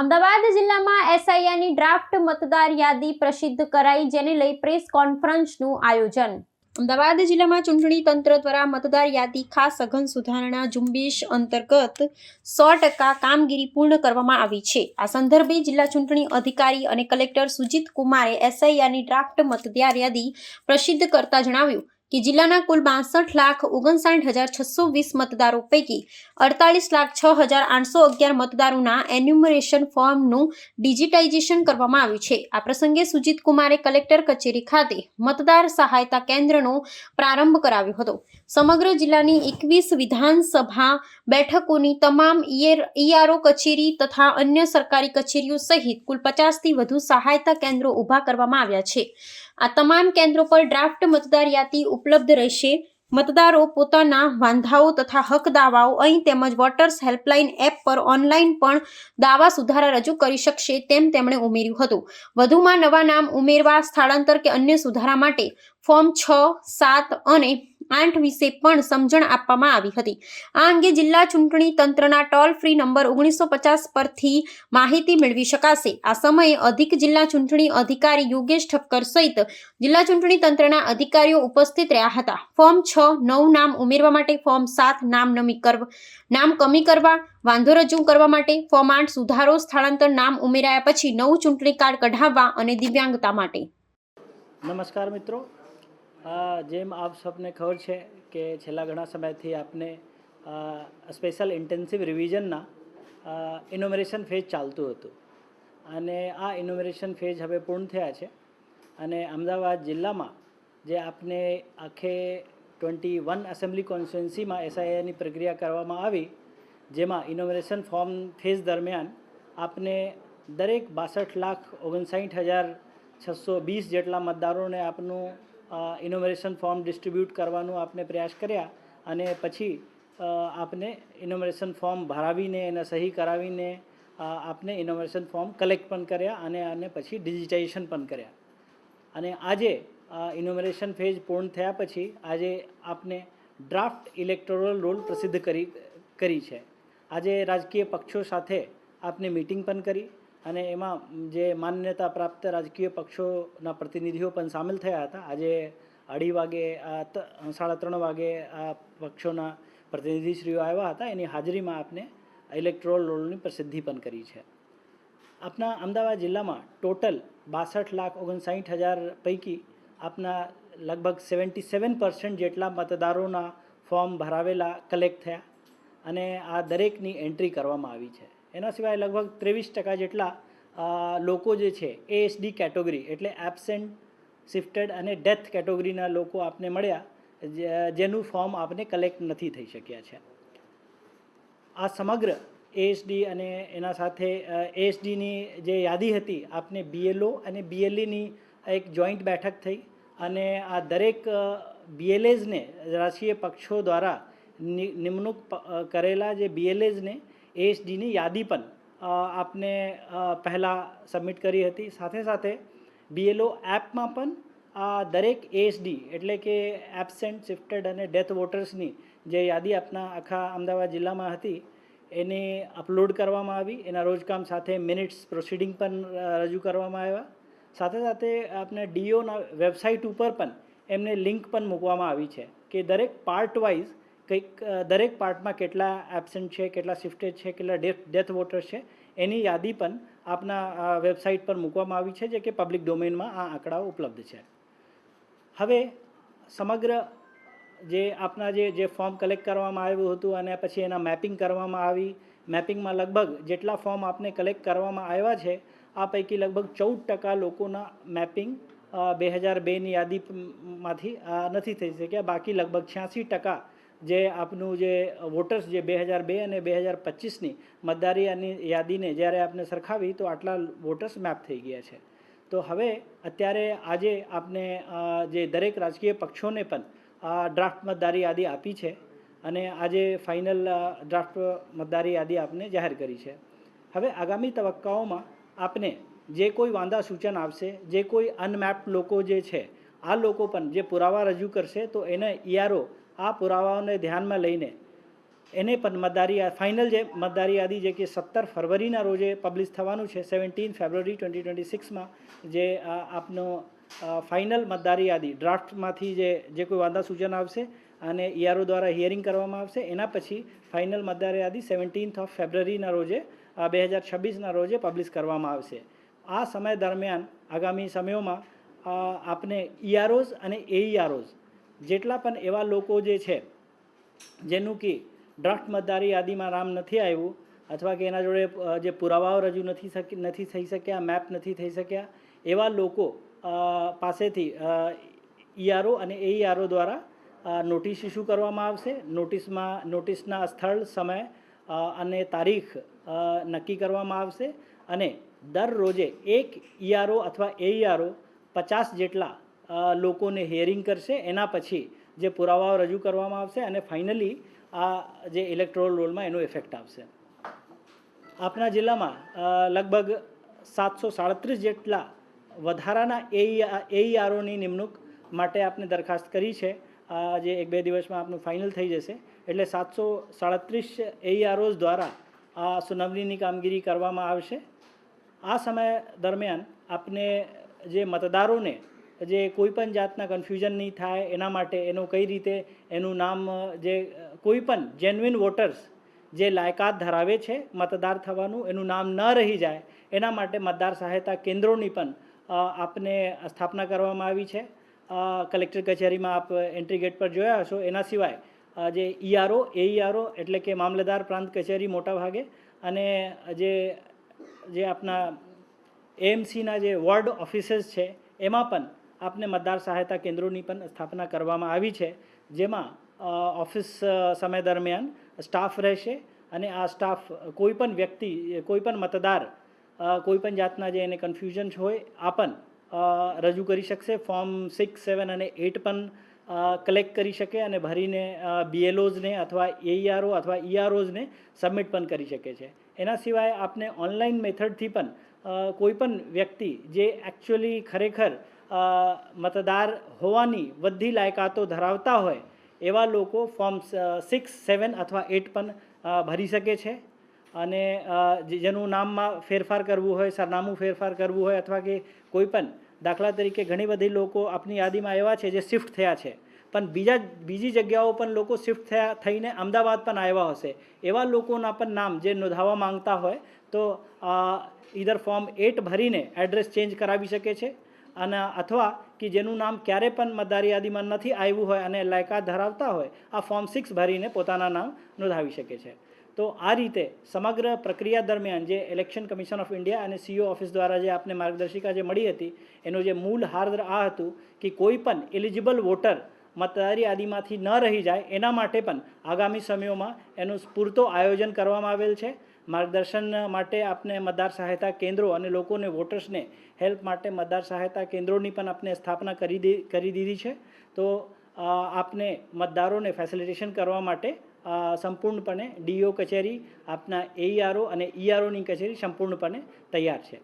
અમદાવાદ જિલ્લામાં એસઆઈઆની ડ્રાફ્ટ મતદાર યાદી પ્રસિદ્ધ કરાઈ, જેને લઈ પ્રેસ કોન્ફરન્સનું આયોજન. અમદાવાદ જિલ્લામાં ચૂંટણી તંત્ર દ્વારા મતદાર યાદી ખાસ સઘન સુધારણા ઝુંબેશ અંતર્ગત સો ટકા કામગીરી પૂર્ણ કરવામાં આવી છે. આ સંદર્ભે જિલ્લા ચૂંટણી અધિકારી અને કલેક્ટર સુજીત કુમારે એસઆઈઆરની ડ્રાફ્ટ મતદાર યાદી પ્રસિદ્ધ કરતા જણાવ્યું કે જિલ્લાના કુલ બાસઠ લાખ ઓગણસાઠ હજાર છસો વીસ મતદારો પૈકી અડતાલીસ લાખ છ હજાર આઠસો અગિયાર મતદારોના એન્યુમરેશન ફોર્મનું ડિજિટાઇઝેશન કરવામાં આવ્યું છે. આ પ્રસંગે સુજીત કુમારે કલેક્ટર કચેરી ખાતે મતદાર સહાયતા કેન્દ્રનો પ્રારંભ કરાવ્યો હતો. સમગ્ર જિલ્લાની એકવીસ વિધાનસભા બેઠકોની તમામ ઈઆરઓ કચેરી તથા અન્ય સરકારી કચેરીઓ સહિત કુલ પચાસથી વધુ સહાયતા કેન્દ્રો ઊભા કરવામાં આવ્યા છે. આ તમામ કેન્દ્રો પર ડ્રાફ્ટ મતદાર યાદી ઉપલબ્ધ રહેશે. મતદારો પોતાના વાંધાઓ તથા હક દાવાઓ અહીં તેમજ વોટર્સ હેલ્પલાઇન એપ પર ઓનલાઈન પણ દાવા સુધારા રજૂ કરી શકશે તેમ તેમણે ઉમેર્યું હતું. વધુમાં નવા નામ ઉમેરવા, સ્થળાંતર કે અન્ય સુધારા માટે ફોર્મ છ, સાત અને આઠ વિશે પણ સમજણ આપવામાં આવી હતી. આ અંગે જિલ્લા ચૂંટણી તંત્રના ટોલ ફ્રી નંબર ઓગણીસો પચાસ પરથી માહિતી મેળવી શકાશે. આ સમયે અધિક જિલ્લા ચૂંટણી અધિકારી યોગેશ ઠક્કર સહિત જિલ્લા ચૂંટણી તંત્રના અધિકારીઓ ઉપસ્થિત રહ્યા હતા. ફોર્મ છ, નવ નામ ઉમેરવા માટે ફોર્મ સાત, નામ નમી કરવા, નામ કમી કરવા, વાંધો રજૂ કરવા માટે ફોર્મ આઠ સુધારો, સ્થળાંતર, નામ ઉમેરાયા પછી નવું ચૂંટણી કાર્ડ કઢાવવા અને દિવ્યાંગતા માટે. નમસ્કાર મિત્રો. જેમ આપ સૌને ખબર છે કે છેલ્લા ઘણા સમયથી આપને સ્પેશિયલ ઇન્ટેન્સિવ રિવિઝનના ઇનોમરેશન ફેઝ ચાલતું હતું. અને આ ઇનોમરેશન ફેઝ હવે પૂર્ણ થયા છે. અને અમદાવાદ જિલ્લામાં જે આપને આખે ટ્વેન્ટી વન એસેમ્બલી કોન્સ્ટિટ્યુન્સીમાં એસઆઈઆરની પ્રક્રિયા કરવામાં આવી, જેમાં ઇનોમરેશન ફોર્મ ફેઝ દરમિયાન આપને દરેક બાસઠ લાખ ઓગણસાઠ હજાર છસો વીસ જેટલા મતદારોને આપનું ઇનોમરેશન ફોર્મ ડિસ્ટ્રીબ્યુટ કરવાનું આપણે પ્રયાસ કર્યા અને પછી આપને ઇનોમરેશન ફોર્મ ભરાવીને એને સહી કરાવીને આપને ઇનોમરેશન ફોર્મ કલેક્ટ પણ કર્યા અને અને પછી ડિજિટાઇઝેશન પણ કર્યા. અને આજે ઇનોમરેશન ફેઝ પૂર્ણ થયા પછી આજે આપને ડ્રાફ્ટ ઇલેક્ટોરલ રોલ પ્રસિદ્ધ કરી કરી છે. આજે રાજકીય પક્ષો સાથે આપને મિટિંગ પણ કરી અને એમાં જે માન્યતા પ્રાપ્ત રાજકીય પક્ષોના પ્રતિનિધિઓ પણ સામેલ થયા હતા. આજે અઢી વાગે આ સાડા ત્રણ વાગે આ પક્ષોના પ્રતિનિધિશ્રીઓ આવ્યા હતા. એની હાજરીમાં આપને ઇલેક્ટ્રોલ રોલની પ્રસિદ્ધિ પણ કરી છે. આપના અમદાવાદ જિલ્લામાં ટોટલ બાસઠ લાખ ઓગણસાઠ હજાર પૈકી આપના લગભગ સેવન્ટી સેવન પર્સન્ટ જેટલા મતદારોના ફોર્મ ભરાવેલા કલેક્ટ થયા અને આ દરેકની એન્ટ્રી કરવામાં આવી છે. એના સિવાય લગભગ ત્રેવીસ ટકા જેટલા લોકો જે છે એએસડી કેટેગરી એટલે એબસેન્ટ શિફ્ટેડ અને ડેથ કેટેગરીના લોકો આપને મળ્યા જેનું ફોર્મ આપને કલેક્ટ નથી થઈ શક્યા છે. આ સમગ્ર એએસડી અને એના સાથે એએસડીની જે યાદી હતી, આપને બીએલઓ અને બીએલઈની એક જોઈન્ટ બેઠક થઈ અને આ દરેક બીએલએઝને રાજકીય પક્ષો દ્વારા નિમણૂક કરેલા જે બીએલએઝને એએસડીની યાદી પણ આપને પહેલાં સબમિટ કરી હતી. સાથે સાથે બીએલઓ એપમાં પણ આ દરેક એએસડી એટલે કે એબસેન્ટ શિફ્ટેડ અને ડેથ વોટર્સની જે યાદી આપના આખા અમદાવાદ જિલ્લામાં હતી, એને અપલોડ કરવામાં આવી. એના રોજકામ સાથે મિનિટ્સ પ્રોસિડિંગ પણ રજૂ કરવામાં આવ્યા. સાથે સાથે આપણે ડીઓના વેબસાઇટ ઉપર પણ એમને લિંક પણ મૂકવામાં આવી છે કે દરેક પાર્ટ વાઇઝ કંઈક દરેક પાર્ટમાં કેટલા એબસેન્ટ છે, કેટલા શિફ્ટેડ છે, કેટલા ડેથ ડેથ વોટર્સ છે, એની યાદી પણ આપના વેબસાઇટ પર મૂકવામાં આવી છે, જે કે પબ્લિક ડોમેનમાં આ આંકડાઓ ઉપલબ્ધ છે. હવે સમગ્ર જે આપના જે જે ફોર્મ કલેક્ટ કરવામાં આવ્યું હતું અને પછી એના મેપિંગ કરવામાં આવી મેપિંગમાં લગભગ જેટલા ફોર્મ આપને કલેક્ટ કરવામાં આવ્યા છે, આ પૈકી લગભગ ચૌદ ટકા લોકોના મેપિંગ બે હજાર બેની યાદીમાંથી નથી થઈ શક્યા. બાકી લગભગ છ્યાસી ટકા જે આપનું જે વોટર્સ જે બે હજાર બે અને બે હજાર પચીસની મતદારીની યાદીને જ્યારે આપને સરખાવી તો આટલા વોટર્સ મેપ થઈ ગયા છે. તો હવે અત્યારે આજે આપને જે દરેક રાજકીય પક્ષોને પણ આ ડ્રાફ્ટ મતદારી યાદી આપી છે અને આજે ફાઇનલ ડ્રાફ્ટ મતદારી યાદી આપને જાહેર કરી છે. હવે આગામી તબક્કાઓમાં આપને જે કોઈ વાંધા સૂચન આવશે, જે કોઈ અનમેપ્ડ લોકો જે છે, આ લોકો પણ જે પુરાવા રજૂ કરશે તો એને ઈઆરઓ આ પુરાવાઓને ધ્યાનમાં લઈને એને પણ મતદારી ફાઇનલ જે મતદારી યાદી જે કે સત્તર ફરવરીના રોજે પબ્લિશ થવાનું છે સેવન્ટીન ફેબ્રુઆરી ટ્વેન્ટી ટ્વેન્ટી સિક્સમાં જે આપનો ફાઇનલ મતદારી યાદી ડ્રાફ્ટમાંથી જે જે કોઈ વાંધા સૂચન આવશે અને ઈઆરઓ દ્વારા હિયરિંગ કરવામાં આવશે, એના પછી ફાઇનલ મતદારી યાદી સેવન્ટીન્થ ઓફ ફેબ્રુઆરીના રોજે બે હજાર છવ્વીસના રોજે પબ્લિશ કરવામાં આવશે. આ સમય દરમિયાન આગામી સમયોમાં આપને ઈઆરઓઝ અને એઈઆરઓઝ જેટલા પણ એવા લોકો જે છે, જેનું કે ડ્રાફ્ટ મતદારી યાદીમાં નામ નથી આવ્યું, અથવા કે એના જોડે જે પુરાવાઓ રજૂ નથી શકી, નથી થઈ શક્યા, મેપ નથી થઈ શક્યા, એવા લોકો પાસેથી ઈઆરઓ અને એઈઆરઓ દ્વારા નોટિસ ઇસ્યુ કરવામાં આવશે. નોટિસમાં, નોટિસના સ્થળ, સમય અને તારીખ નક્કી કરવામાં આવશે. અને દરરોજે એક ઈઆરઓ અથવા એ ઈઆરઓ પચાસ જેટલા લોકોને હિયરિંગ કરશે, એના પછી જે પુરાવાઓ રજૂ કરવામાં આવશે અને ફાઇનલી આ જે ઇલેક્ટ્રોલ રોલમાં એનો ઇફેક્ટ આવશે. આપણા જિલ્લામાં લગભગ સાતસો સાડત્રીસ જેટલા વધારાના એઈઆરઓની નિમણૂક માટે આપને દરખાસ્ત કરી છે. જે એક બે દિવસમાં આપનું ફાઇનલ થઈ જશે. એટલે સાતસો સાડત્રીસ એઈઆરઓઝ દ્વારા આ સુનાવણીની કામગીરી કરવામાં આવશે. આ સમય દરમિયાન આપને જે મતદારોને જે કોઈ પણ જાતના કન્ફ્યુઝન નહીં થાય, એના માટે એનું કઈ રીતે એનું નામ, જે કોઈપણ કોઈ પણ જેન્યુઇન વોટર્સ જે લાયકાત ધરાવે છે મતદાર થવાનું, એનું નામ ન રહી જાય, એના માટે મતદાર સહાયતા કેન્દ્રોની પણ આપને સ્થાપના કરવામાં આવી છે. કલેક્ટર કચેરીમાં આપ એન્ટ્રી ગેટ પર જોયા હશો, એના સિવાય જે ઈઆરઓ એઈઆરઓ એટલે કે મામલતદાર પ્રાંત કચેરી મોટાભાગે અને જે જે આપણા એએમસીના જે વોર્ડ ઓફિસીસ છે, એમાં પણ આપને મતદાર સહાયતા કેન્દ્રોની પણ સ્થાપના કરવામાં આવી છે, જેમાં ઓફિસ સમય દરમિયાન સ્ટાફ રહેશે અને આ સ્ટાફ કોઈ પણ વ્યક્તિ, કોઈ પણ મતદાર કોઈપણ જાતના જે એને કન્ફ્યુઝન હોય, આ પણ રજૂ કરી શકશે. ફોર્મ સિક્સ સેવન અને એટ પણ કલેક્ટ કરી શકે અને ભરીને બીએલઓઝને અથવા એઈઆરઓ અથવા ઈઆરઓઝને સબમિટ પણ કરી શકે છે. એના સિવાય આપને ઓનલાઈન મેથડથી પણ કોઈપણ કોઈ પણ વ્યક્તિ જે એકચ્યુઅલી ખરેખર મતદાર હોવાની બધી લાયકાતો ધરાવતા હોય, એવા લોકો ફોર્મ સિક્સ સેવન અથવા એટ પણ ભરી શકે છે. અને જેનું નામમાં ફેરફાર કરવું હોય, સરનામું ફેરફાર કરવું હોય અથવા કે કોઈ પણ દાખલા તરીકે ઘણી બધી લોકો આપની યાદીમાં એવા છે જે શિફ્ટ થયા છે. પણ બીજા, બીજી જગ્યાઓ પણ લોકો શિફ્ટ થયા, થઈને અમદાવાદ પણ આવ્યા હશે. એવા લોકોના પણ નામ જે નોંધાવવા માંગતા હોય, તો ઈધર ફોર્મ એટ ભરીને એડ્રેસ ચેન્જ કરાવી શકે છે. અને અથવા કે જેનું નામ ક્યારે પણ મતદાર યાદીમાં નથી આવ્યું હોય અને લાયકાત ધરાવતા હોય, આ ફોર્મ સિક્સ ભરીને પોતાના નામ નોંધાવી શકે છે. તો આ રીતે સમગ્ર પ્રક્રિયા દરમિયાન જે ઇલેક્શન કમિશન ઓફ ઇન્ડિયા અને સીઓ ઓફિસ દ્વારા જે આપને માર્ગદર્શિકા જે મળી હતી, એનું જે મૂળ હાર આ હતું કે કોઈ પણ એલિજિબલ વોટર મતદાર યાદીમાંથી ન રહી જાય, એના માટે પણ આગામી સમયોમાં એનું પૂરતો આયોજન કરવામાં આવેલ છે. માર્ગદર્શન માટે આપને મતદાર સહાયતા કેન્દ્રો અને લોકોને વોટર્સને હેલ્પ માટે મતદાર સહાયતા કેન્દ્રોની પણ આપણે સ્થાપના કરી દી, કરી દીધી છે. તો આપને મતદારોને ફેસિલિટેશન કરવા માટે સંપૂર્ણપણે ડીઓ કચેરી આપના એઈઆરઓ અને ઈઆરઓની કચેરી સંપૂર્ણપણે તૈયાર છે.